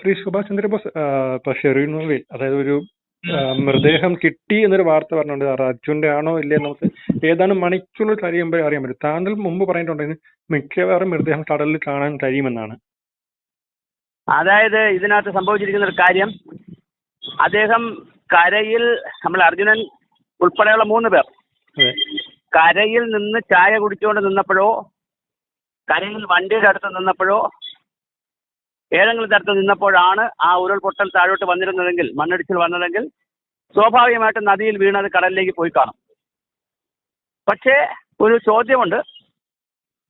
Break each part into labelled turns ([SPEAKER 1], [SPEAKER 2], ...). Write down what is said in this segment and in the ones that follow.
[SPEAKER 1] ശ്രീ സുഭാഷ് ചന്ദ്രബോസ് ഷെറീനുള്ളിൽ അതായത് ഒരു മൃതദേഹം കിട്ടി എന്നൊരു വാർത്ത പറഞ്ഞുകൊണ്ട് സാർ അർജുന്റെ ആണോ ഇല്ലേ നമുക്ക് ഏതാനും മണിക്കുള്ളിൽ കഴിയുമ്പോൾ അറിയാൻ പറ്റും. താങ്കൾ മുമ്പ് പറഞ്ഞിട്ടുണ്ടായിരുന്നു മിക്കവാറും മൃതദേഹം കടലിൽ കാണാൻ കഴിയുമെന്നാണ്.
[SPEAKER 2] അതായത് ഇതിനകത്ത് സംഭവിച്ചിരിക്കുന്ന ഒരു കാര്യം അദ്ദേഹം കരയിൽ നമ്മൾ അർജുനൻ ഉൾപ്പെടെയുള്ള മൂന്ന് പേർ കരയിൽ നിന്ന് ചായ കുടിച്ചുകൊണ്ട് നിന്നപ്പോഴോ കരയിൽ വണ്ടിയുടെ അടുത്ത് നിന്നപ്പോഴോ ഏതെങ്കിലും തരത്തിൽ നിന്നപ്പോഴാണ് ആ ഉരുൾപൊട്ടൽ താഴോട്ട് വന്നിരുന്നതെങ്കിൽ മണ്ണിടിച്ചിൽ വന്നതെങ്കിൽ സ്വാഭാവികമായിട്ടും നദിയിൽ വീണത് കടലിലേക്ക് പോയി കാണും. പക്ഷേ ഒരു ചോദ്യമുണ്ട്.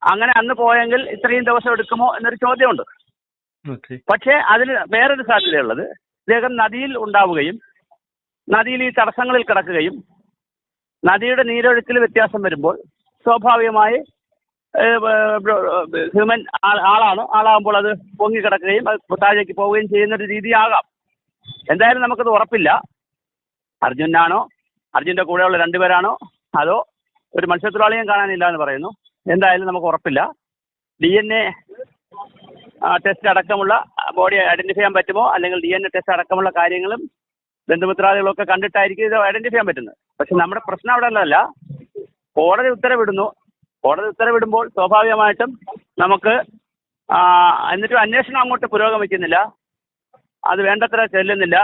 [SPEAKER 2] അങ്ങനെ അന്ന് പോയെങ്കിൽ ഇത്രയും ദിവസം എടുക്കുമോ എന്നൊരു ചോദ്യമുണ്ട്. പക്ഷേ അതിന് വേറൊരു സാധ്യതയുള്ളത് ഇദ്ദേഹം നദിയിൽ ഉണ്ടാവുകയും നദിയിൽ ഈ തടസ്സങ്ങളിൽ കിടക്കുകയും നദിയുടെ നീരൊഴുക്കിൽ വ്യത്യാസം വരുമ്പോൾ സ്വാഭാവികമായി ഹ്യൂമൻ ആളാണ്. ആളാകുമ്പോൾ അത് പൊങ്ങി കിടക്കുകയും അത് താഴേക്ക് പോവുകയും ചെയ്യുന്ന ഒരു രീതിയാകാം. എന്തായാലും നമുക്കത് ഉറപ്പില്ല. അർജുനാണോ? അർജുന്റെ കൂടെയുള്ള രണ്ടുപേരാണോ അതോ ഒരു മത്സ്യത്തൊഴിലാളിയും കാണാനില്ല എന്ന് പറയുന്നു. എന്തായാലും നമുക്ക് ഉറപ്പില്ല. ഡി എൻ എ ടെസ്റ്റ് അടക്കമുള്ള ബോഡി ഐഡന്റിഫൈ ചെയ്യാൻ പറ്റുമോ? അല്ലെങ്കിൽ ഡി എൻ എ ടെസ്റ്റ് അടക്കമുള്ള കാര്യങ്ങളും ബന്ധുമിത്രാദികളൊക്കെ കണ്ടിട്ടായിരിക്കും ഇത് ഐഡന്റിഫൈ ചെയ്യാൻ പറ്റുന്നത്. പക്ഷെ നമ്മുടെ പ്രശ്നം അവിടെ അല്ല കോടതി ഉത്തരവിടുന്നു. കോടതി ഉത്തരവിടുമ്പോൾ സ്വാഭാവികമായിട്ടും നമുക്ക് എന്നിട്ടും അന്വേഷണം അങ്ങോട്ട് പുരോഗമിക്കുന്നില്ല. അത് വേണ്ടത്ര ചെല്ലുന്നില്ല.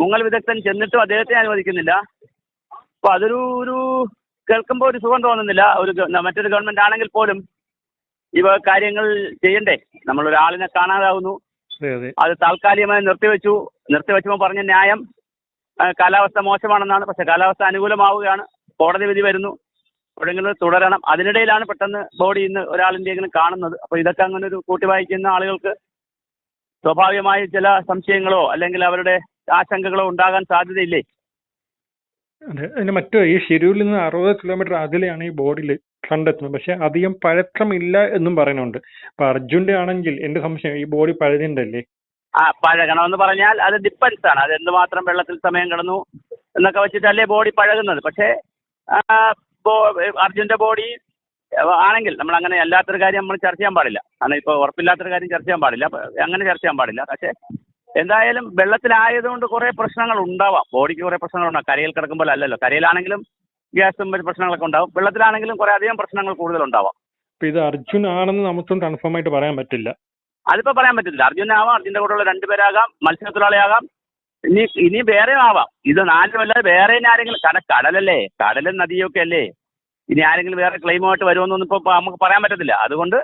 [SPEAKER 2] മുങ്ങൽ വിദഗ്ധൻ ചെന്നിട്ടും അദ്ദേഹത്തെ അനുവദിക്കുന്നില്ല. അപ്പോൾ അതൊരു ഒരു കേൾക്കുമ്പോൾ ഒരു സുഖം തോന്നുന്നില്ല. ഒരു മറ്റൊരു ഗവൺമെന്റ് ആണെങ്കിൽ പോലും ഇവ കാര്യങ്ങൾ ചെയ്യണ്ടേ? നമ്മൾ ഒരാളിനെ കാണാതാവുന്നു.
[SPEAKER 1] അതെ
[SPEAKER 2] താൽക്കാലികമായി നിർത്തിവെച്ചു. നിർത്തിവെച്ചപ്പോൾ പറഞ്ഞ ന്യായം കാലാവസ്ഥ മോശമാണെന്നാണ്. പക്ഷെ കാലാവസ്ഥ അനുകൂലമാവുകയാണ്. കോടതി വിധി വരുന്നു. എവിടെയെങ്കിലും തുടരണം. അതിനിടയിലാണ് പെട്ടെന്ന് ബോഡി ഇന്ന് ഒരാളിന്റെയെങ്കിലും കാണുന്നത്. അപ്പോൾ ഇതൊക്കെ അങ്ങനെ ഒരു കൂട്ടി വായിക്കുന്ന ആളുകൾക്ക് സ്വാഭാവികമായി ചില സംശയങ്ങളോ അല്ലെങ്കിൽ അവരുടെ ആശങ്കകളോ ഉണ്ടാകാൻ സാധ്യതയില്ലേ?
[SPEAKER 1] അതെ. അതിന് മറ്റു ഈ ഷിരൂരിൽ നിന്ന് അറുപത് കിലോമീറ്റർ അകലെയാണ് ഈ ബോഡിയിൽ കണ്ടെത്തുന്നത്. പക്ഷെ അധികം പഴക്കമില്ല എന്നും പറയുന്നുണ്ട്. അപ്പൊ അർജുന്റെ ആണെങ്കിൽ എന്റെ സംശയം ഈ ബോഡി പഴയതിണ്ടല്ലേ
[SPEAKER 2] ആ പഴകണമെന്ന് പറഞ്ഞാൽ അത് ഡിപ്പെൻസ് ആണ്. അത് എന്തുമാത്രം വെള്ളത്തിൽ സമയം കിടന്നു എന്നൊക്കെ വെച്ചിട്ടല്ലേ ബോഡി പഴകുന്നത്. പക്ഷേ അർജുന്റെ ബോഡി ആണെങ്കിൽ നമ്മൾ അങ്ങനെ അല്ലാത്തൊരു കാര്യം നമ്മൾ ചർച്ച ചെയ്യാൻ പാടില്ല. കാരണം ഇപ്പോൾ ഉറപ്പില്ലാത്തൊരു കാര്യം ചർച്ച ചെയ്യാൻ പാടില്ല. അങ്ങനെ ചർച്ച ചെയ്യാൻ പാടില്ല. പക്ഷേ എന്തായാലും വെള്ളത്തിലായതുകൊണ്ട് കുറേ പ്രശ്നങ്ങൾ ഉണ്ടാവാം. ബോഡിക്ക് കുറേ പ്രശ്നങ്ങൾ ഉണ്ടാവും. കരയിൽ കിടക്കുമ്പോൾ അല്ലല്ലോ. കരയിലാണെങ്കിലും ഗ്യാസും മറ്റു പ്രശ്നങ്ങളൊക്കെ ഉണ്ടാവും. വെള്ളത്തിലാണെങ്കിലും കുറേ അധികം പ്രശ്നങ്ങൾ കൂടുതലുണ്ടാവാം
[SPEAKER 1] ഉണ്ടാവാം. ഇത് അർജുൻ ആണെന്ന് നമുക്കും കൺഫേം ആയിട്ട് പറയാൻ പറ്റില്ല.
[SPEAKER 2] അതിപ്പോ പറയാൻ പറ്റില്ല അർജുനാവാം അർജുന്റെ കൂടെയുള്ള രണ്ടുപേരാകാം മത്സ്യത്തൊഴിലാളിയാകാം. ഇനി ഇനി വേറെ ആവാം. ഇത് നാലുമല്ലാതെ വേറെ ആരെങ്കിലും കട കടലല്ലേ? കടലും നദിയൊക്കെ അല്ലേ? ഇനി ആരെങ്കിലും വേറെ ക്ലെയിമുമായിട്ട് വരുമെന്നൊന്നും ഇപ്പൊ നമുക്ക് പറയാൻ പറ്റത്തില്ല. അതുകൊണ്ട്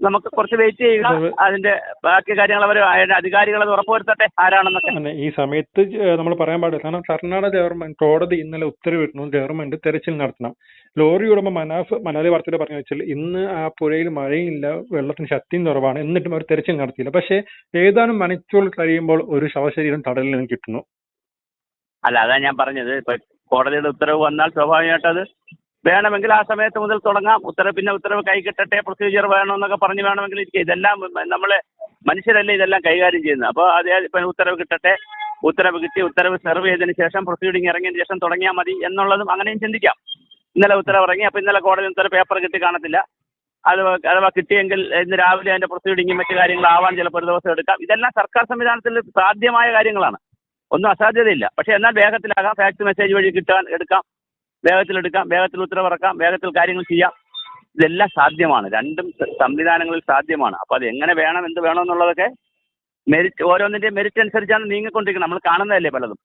[SPEAKER 2] നമുക്ക് കുറച്ച് വെയിറ്റ് ചെയ്യുക അതിന്റെ ബാക്കി കാര്യങ്ങൾ അവർ അധികാരികൾ അത് ഉറപ്പുവരുത്തട്ടെ ആരാണെന്നൊക്കെ.
[SPEAKER 1] ഈ സമയത്ത് നമ്മൾ പറയാൻ പാടില്ല. കാരണം കർണാടക ഗവൺമെന്റ് കോടതി ഇന്നലെ ഉത്തരവിട്ടു. ഗവൺമെന്റ് തെരച്ചിൽ നടത്തണം. ലോറി ഉടമ മനാഫ് മനാലി വാർത്തയിൽ പറഞ്ഞു വെച്ചാൽ ഇന്ന് ആ പുഴയിൽ മഴയില്ല വെള്ളത്തിന് ശക്തിയും കുറവാണ്. എന്നിട്ടും അവർ തെരച്ചിൽ നടത്തിയില്ല. പക്ഷേ ഏതാനും മണിക്കൂർ കഴിയുമ്പോൾ ഒരു ശവശരീരം തടലിൽ നിന്ന് കിട്ടുന്നു.
[SPEAKER 2] അല്ല അതാ ഞാൻ പറഞ്ഞത്. ഇപ്പൊ കോടതിയുടെ ഉത്തരവ് വന്നാൽ സ്വാഭാവികമായിട്ട് അത് വേണമെങ്കിൽ ആ സമയത്ത് മുതൽ തുടങ്ങാം. ഉത്തരവ് പിന്നെ ഉത്തരവ് കൈ കിട്ടട്ടെ പ്രൊസീജിയർ വേണമെന്നൊക്കെ പറഞ്ഞ് വേണമെങ്കിൽ ഇരിക്കുക ഇതെല്ലാം നമ്മളെ മനുഷ്യരല്ലേ ഇതെല്ലാം കൈകാര്യം ചെയ്യുന്നത്. അപ്പോൾ അത് ഉത്തരവ് കിട്ടട്ടെ ഉത്തരവ് കിട്ടി ഉത്തരവ് സെർവ് ചെയ്തതിന് ശേഷം പ്രൊസീഡിങ് ഇറങ്ങിയതിന് ശേഷം തുടങ്ങിയാൽ മതി എന്നുള്ളതും അങ്ങനെയും ചിന്തിക്കാം. ഇന്നലെ ഉത്തരവ് ഇറങ്ങി അപ്പോൾ ഇന്നലെ കോടതി ഉത്തരവ് പേപ്പർ കിട്ടി കാണത്തില്ല. അത് അഥവാ കിട്ടിയെങ്കിൽ ഇന്ന് രാവിലെ അതിന്റെ പ്രൊസീഡിങ്ങും മറ്റു കാര്യങ്ങളാവാൻ ചിലപ്പോൾ ഒരു ദിവസം എടുക്കാം. ഇതെല്ലാം സർക്കാർ സംവിധാനത്തിൽ സാധ്യമായ കാര്യങ്ങളാണ്. ഒന്നും അസാധ്യതയില്ല. പക്ഷേ എന്നാൽ വേഗത്തിലാകാം. ഫാക്സ് മെസ്സേജ് വഴി കിട്ടാൻ എടുക്കാം. വേഗത്തിൽ എടുക്കാം വേഗത്തിൽ ഉത്തരവിറക്കാം വേഗത്തിൽ കാര്യങ്ങൾ ചെയ്യാം. ഇതെല്ലാം സാധ്യമാണ്. രണ്ടും സംവിധാനങ്ങളിൽ സാധ്യമാണ്. അപ്പോൾ അത് എങ്ങനെ വേണം എന്ത് വേണം എന്നുള്ളതൊക്കെ മെരിറ്റ് ഓരോന്നിന്റെയും മെരിറ്റ് അനുസരിച്ചാണ് നീങ്ങിക്കൊണ്ടിരിക്കുന്നത്. നമ്മൾ കാണുന്നതല്ലേ പലതും.